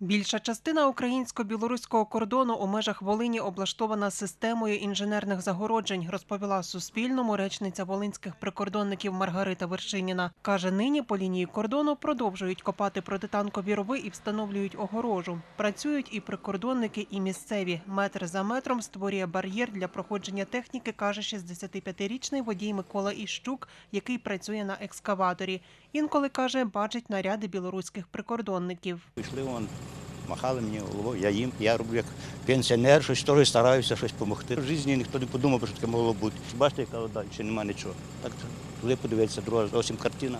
Більша частина українсько-білоруського кордону у межах Волині облаштована системою інженерних загороджень, розповіла Суспільному речниця волинських прикордонників Маргарита Вершиніна. Каже, нині по лінії кордону продовжують копати протитанкові рови і встановлюють огорожу. Працюють і прикордонники, і місцеві. Метр за метром створює бар'єр для проходження техніки, каже 65-річний водій Микола Іщук, який працює на екскаваторі. Інколи каже, бачить наряди білоруських прикордонників. Пішли вон, махали мені головою, я їм, я роблю як пенсіонер, щось теж стараюся щось допомогти. В житті ніхто не подумав, що таке могло бути. Бачите, яка далі, нема нічого. Так туди подивитися, друга зовсім картина.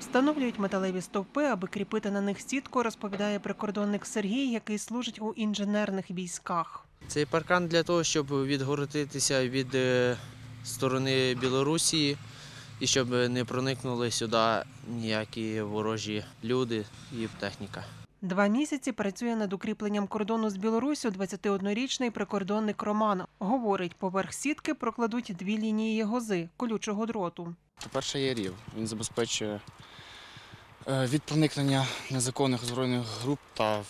Встановлюють металеві стовпи, аби кріпити на них сітку, розповідає прикордонник Сергій, який служить у інженерних військах. Цей паркан для того, щоб відгородитися від е, сторони Білорусі і щоб не проникнули сюди ніякі ворожі люди і техніка. Два місяці працює над укріпленням кордону з Білоруссю 21-річний прикордонник Роман. Говорить, поверх сітки прокладуть дві лінії гози колючого дроту. По-перше, є рів. Він забезпечує е, від проникнення незаконних збройних груп та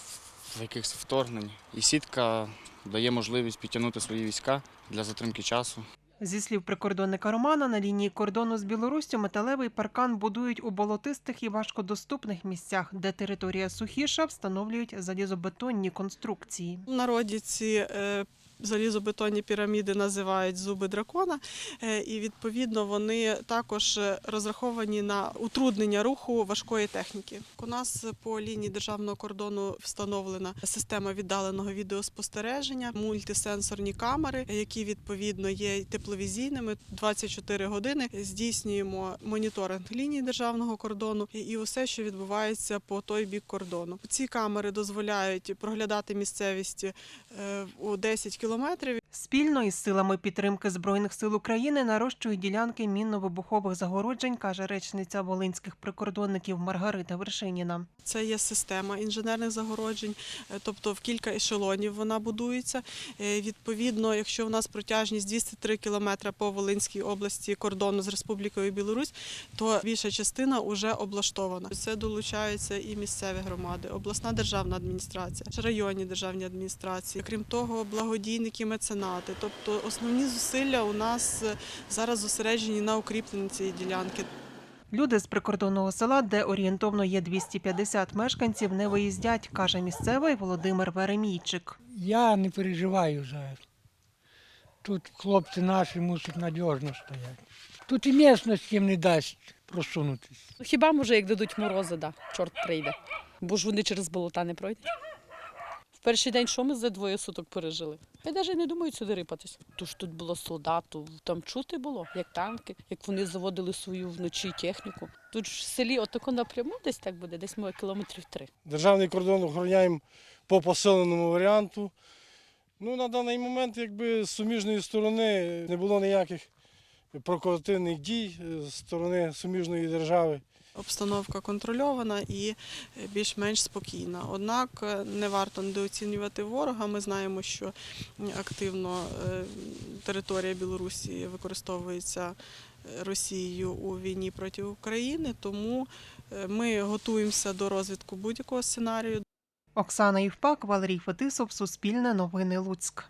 якихось вторгнень. І сітка дає можливість підтягнути свої війська для затримки часу. Зі слів прикордонника Романа, на лінії кордону з Білоруссю металевий паркан будують у болотистих і важкодоступних місцях, де територія сухіша встановлюють залізобетонні конструкції. В народі ці е, залізобетонні піраміди називають зуби дракона, е, і відповідно вони також е, розраховані на утруднення руху важкої техніки. У нас по лінії державного кордону встановлена система віддаленого відеоспостереження, мультисенсорні камери, які відповідно є тепловізійними. 24 години здійснюємо моніторинг лінії державного кордону і- усе, що відбувається по той бік кордону. Ці камери дозволяють проглядати місцевість е, у 10 кілометрів. Спільно із силами підтримки збройних сил України нарощують ділянки мінно-вибухових загороджень, каже речниця волинських прикордонників Маргарита Вершиніна. Це є система інженерних загороджень, е, тобто в кілька ешелонів вона будується. Е, Відповідно, якщо у нас протяжність 203 кілометри по Волинській області кордону з Республікою Білорусь, то більша частина вже облаштована. Це долучаються і місцеві громади, обласна державна адміністрація, районні державні адміністрації. Крім того, благодійники, меценати. Тобто основні зусилля у нас е, зараз зосереджені на укріпленні цієї ділянки. Люди з прикордонного села, де орієнтовно є 250 мешканців, не виїздять, каже місцевий Володимир Веремійчик. Я не переживаю за. Тут хлопці наші мусять надіжно стояти. Тут і місцевість їм не дасть просунутися. Ну, Хіба може, як дадуть морози, да, чорт прийде. Бо ж вони через болота не пройдуть. Перший день що ми за двоє суток пережили? Я навіть не думаю сюди рипатись. Тож тут було солдату, там чути було, як танки, як вони заводили свою вночі техніку. Тут ж в селі отако напряму десь так буде, десь може кілометрів три. Державний кордон охороняємо по посиленому варіанту. Ну, на даний момент, якби з суміжної сторони не було ніяких прокоративних дій е, з сторони суміжної держави. Обстановка контрольована і е, більш-менш спокійна. Однак е, не варто недооцінювати ворога. Ми знаємо, що активно е, територія Білорусі використовується Росією у війні проти України, тому ми готуємося до розвитку будь-якого сценарію. Оксана Євпак, Валерій Фетисов, Суспільне новини Луцьк.